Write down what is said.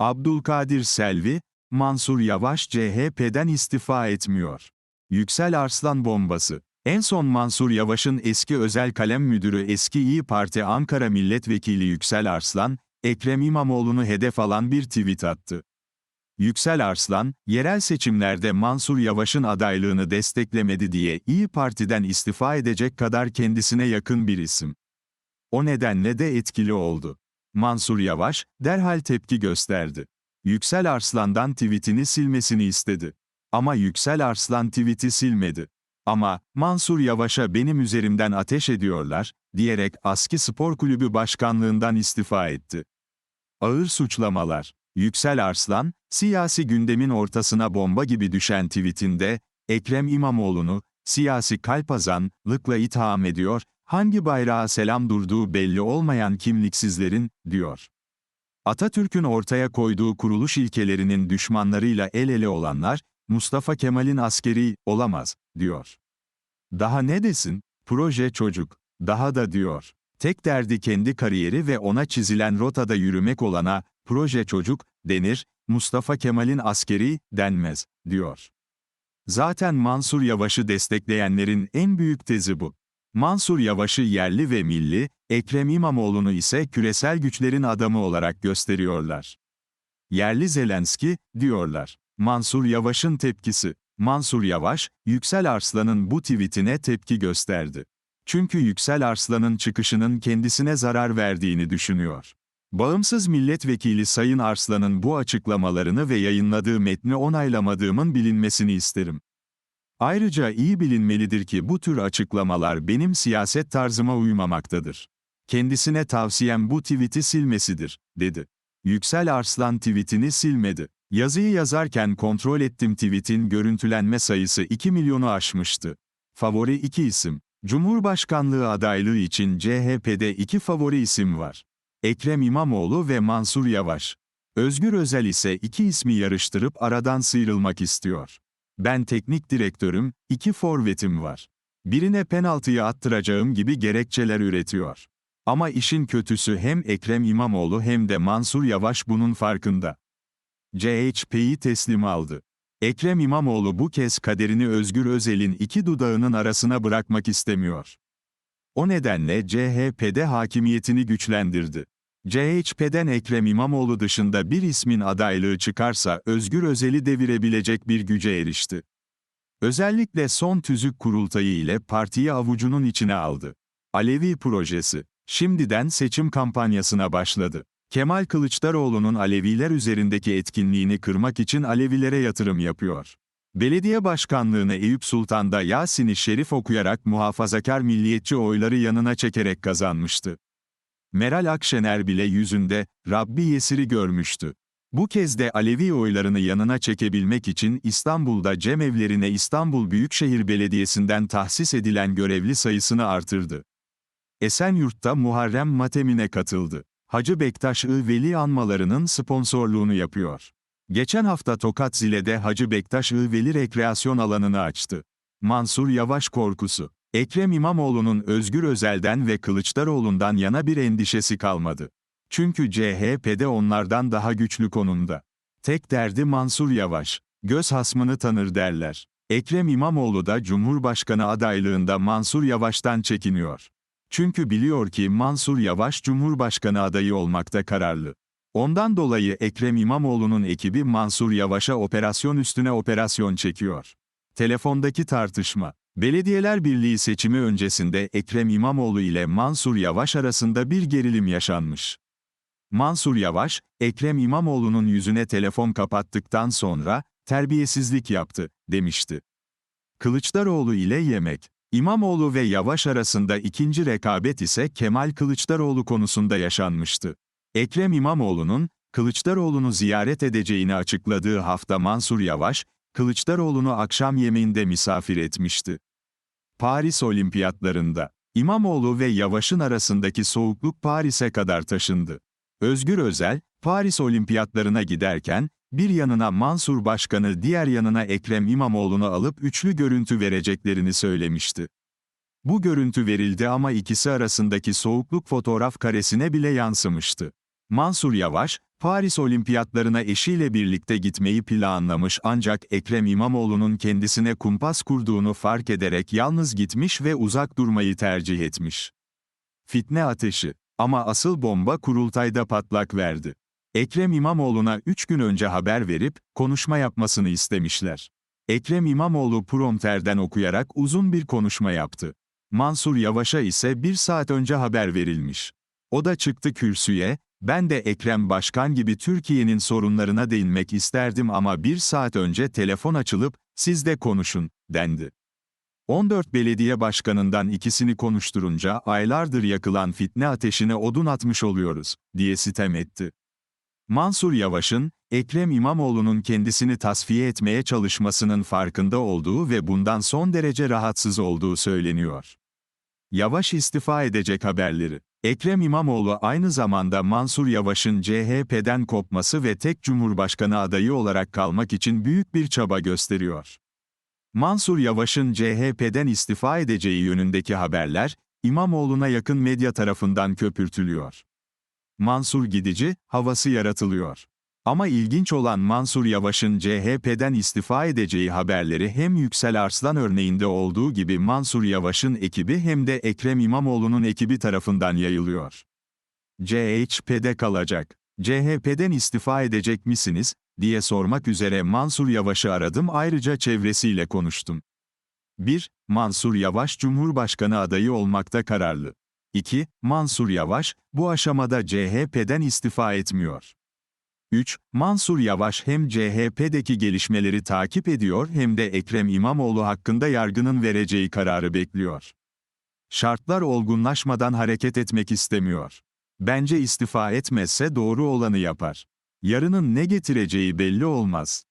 Abdülkadir Selvi, Mansur Yavaş CHP'den istifa etmiyor. Yüksel Arslan bombası. En son Mansur Yavaş'ın eski özel kalem müdürü eski İyi Parti Ankara Milletvekili Yüksel Arslan, Ekrem İmamoğlu'nu hedef alan bir tweet attı. Yüksel Arslan, yerel seçimlerde Mansur Yavaş'ın adaylığını desteklemedi diye İyi Parti'den istifa edecek kadar kendisine yakın bir isim. O nedenle de etkili oldu. Mansur Yavaş, derhal tepki gösterdi. Yüksel Arslan'dan tweetini silmesini istedi. Ama Yüksel Arslan tweet'i silmedi. Ama, Mansur Yavaş'a benim üzerimden ateş ediyorlar, diyerek Aski Spor Kulübü başkanlığından istifa etti. Ağır suçlamalar. Yüksel Arslan, siyasi gündemin ortasına bomba gibi düşen tweetinde, Ekrem İmamoğlu'nu, siyasi kalpazanlıkla itham ediyor, hangi bayrağa selam durduğu belli olmayan kimliksizlerin, diyor. Atatürk'ün ortaya koyduğu kuruluş ilkelerinin düşmanlarıyla el ele olanlar, Mustafa Kemal'in askeri, olamaz, diyor. Daha ne desin, proje çocuk, daha da diyor. Tek derdi kendi kariyeri ve ona çizilen rotada yürümek olana, proje çocuk, denir, Mustafa Kemal'in askeri, denmez, diyor. Zaten Mansur Yavaş'ı destekleyenlerin en büyük tezi bu. Mansur Yavaş'ı yerli ve milli, Ekrem İmamoğlu'nu ise küresel güçlerin adamı olarak gösteriyorlar. Yerli Zelenski, diyorlar. Mansur Yavaş'ın tepkisi. Mansur Yavaş, Yüksel Arslan'ın bu tweetine tepki gösterdi. Çünkü Yüksel Arslan'ın çıkışının kendisine zarar verdiğini düşünüyor. Bağımsız milletvekili Sayın Arslan'ın bu açıklamalarını ve yayınladığı metni onaylamadığımın bilinmesini isterim. Ayrıca iyi bilinmelidir ki bu tür açıklamalar benim siyaset tarzıma uymamaktadır. Kendisine tavsiyem bu tweet'i silmesidir, dedi. Yüksel Arslan tweetini silmedi. Yazıyı yazarken kontrol ettim tweet'in görüntülenme sayısı 2 milyonu aşmıştı. Favori iki isim. Cumhurbaşkanlığı adaylığı için CHP'de iki favori isim var. Ekrem İmamoğlu ve Mansur Yavaş. Özgür Özel ise iki ismi yarıştırıp aradan sıyrılmak istiyor. Ben teknik direktörüm, iki forvetim var. Birine penaltıyı attıracağım gibi gerekçeler üretiyor. Ama işin kötüsü hem Ekrem İmamoğlu hem de Mansur Yavaş bunun farkında. CHP'yi teslim aldı. Ekrem İmamoğlu bu kez kaderini Özgür Özel'in iki dudağının arasına bırakmak istemiyor. O nedenle CHP'de hakimiyetini güçlendirdi. CHP'den Ekrem İmamoğlu dışında bir ismin adaylığı çıkarsa Özgür Özel'i devirebilecek bir güce erişti. Özellikle son tüzük kurultayı ile partiyi avucunun içine aldı. Alevi projesi, şimdiden seçim kampanyasına başladı. Kemal Kılıçdaroğlu'nun Aleviler üzerindeki etkinliğini kırmak için Alevilere yatırım yapıyor. Belediye başkanlığını Eyüp Sultan'da Yasin-i Şerif okuyarak muhafazakar milliyetçi oyları yanına çekerek kazanmıştı. Meral Akşener bile yüzünde, Rabbi Yesir'i görmüştü. Bu kez de Alevi oylarını yanına çekebilmek için İstanbul'da cemevlerine İstanbul Büyükşehir Belediyesi'nden tahsis edilen görevli sayısını artırdı. Esenyurt'ta Muharrem Matemine katıldı. Hacı Bektaş I Veli anmalarının sponsorluğunu yapıyor. Geçen hafta Tokat Zile'de Hacı Bektaş I Veli rekreasyon alanını açtı. Mansur Yavaş korkusu. Ekrem İmamoğlu'nun Özgür Özel'den ve Kılıçdaroğlu'ndan yana bir endişesi kalmadı. Çünkü CHP'de onlardan daha güçlü konumda. Tek derdi Mansur Yavaş. Göz hasmını tanır derler. Ekrem İmamoğlu da Cumhurbaşkanı adaylığında Mansur Yavaş'tan çekiniyor. Çünkü biliyor ki Mansur Yavaş Cumhurbaşkanı adayı olmakta kararlı. Ondan dolayı Ekrem İmamoğlu'nun ekibi Mansur Yavaş'a operasyon üstüne operasyon çekiyor. Telefondaki tartışma. Belediyeler Birliği seçimi öncesinde Ekrem İmamoğlu ile Mansur Yavaş arasında bir gerilim yaşanmış. Mansur Yavaş, Ekrem İmamoğlu'nun yüzüne telefon kapattıktan sonra, terbiyesizlik yaptı, demişti. Kılıçdaroğlu ile yemek. İmamoğlu ve Yavaş arasında ikinci rekabet ise Kemal Kılıçdaroğlu konusunda yaşanmıştı. Ekrem İmamoğlu'nun, Kılıçdaroğlu'nu ziyaret edeceğini açıkladığı hafta Mansur Yavaş, Kılıçdaroğlu'nu akşam yemeğinde misafir etmişti. Paris Olimpiyatlarında, İmamoğlu ve Yavaş'ın arasındaki soğukluk Paris'e kadar taşındı. Özgür Özel, Paris Olimpiyatlarına giderken, bir yanına Mansur Başkan'ı diğer yanına Ekrem İmamoğlu'nu alıp üçlü görüntü vereceklerini söylemişti. Bu görüntü verildi ama ikisi arasındaki soğukluk fotoğraf karesine bile yansımıştı. Mansur Yavaş, Paris Olimpiyatlarına eşiyle birlikte gitmeyi planlamış ancak Ekrem İmamoğlu'nun kendisine kumpas kurduğunu fark ederek yalnız gitmiş ve uzak durmayı tercih etmiş. Fitne ateşi. Ama asıl bomba kurultayda patlak verdi. Ekrem İmamoğlu'na 3 gün önce haber verip, konuşma yapmasını istemişler. Ekrem İmamoğlu prompterden okuyarak uzun bir konuşma yaptı. Mansur Yavaş'a ise bir saat önce haber verilmiş. O da çıktı kürsüye, ben de Ekrem Başkan gibi Türkiye'nin sorunlarına değinmek isterdim ama bir saat önce telefon açılıp, siz de konuşun, dendi. 14 belediye başkanından ikisini konuşturunca aylardır yakılan fitne ateşine odun atmış oluyoruz, diye sitem etti. Mansur Yavaş'ın, Ekrem İmamoğlu'nun kendisini tasfiye etmeye çalışmasının farkında olduğu ve bundan son derece rahatsız olduğu söyleniyor. Yavaş istifa edecek haberleri. Ekrem İmamoğlu aynı zamanda Mansur Yavaş'ın CHP'den kopması ve tek Cumhurbaşkanı adayı olarak kalmak için büyük bir çaba gösteriyor. Mansur Yavaş'ın CHP'den istifa edeceği yönündeki haberler, İmamoğlu'na yakın medya tarafından köpürtülüyor. Mansur gidici, havası yaratılıyor. Ama ilginç olan Mansur Yavaş'ın CHP'den istifa edeceği haberleri hem Yüksel Arslan örneğinde olduğu gibi Mansur Yavaş'ın ekibi hem de Ekrem İmamoğlu'nun ekibi tarafından yayılıyor. CHP'de kalacak. CHP'den istifa edecek misiniz, diye sormak üzere Mansur Yavaş'ı aradım ayrıca çevresiyle konuştum. 1. Mansur Yavaş Cumhurbaşkanı adayı olmakta kararlı. 2. Mansur Yavaş, bu aşamada CHP'den istifa etmiyor. 3. Mansur Yavaş hem CHP'deki gelişmeleri takip ediyor hem de Ekrem İmamoğlu hakkında yargının vereceği kararı bekliyor. Şartlar olgunlaşmadan hareket etmek istemiyor. Bence istifa etmezse doğru olanı yapar. Yarının ne getireceği belli olmaz.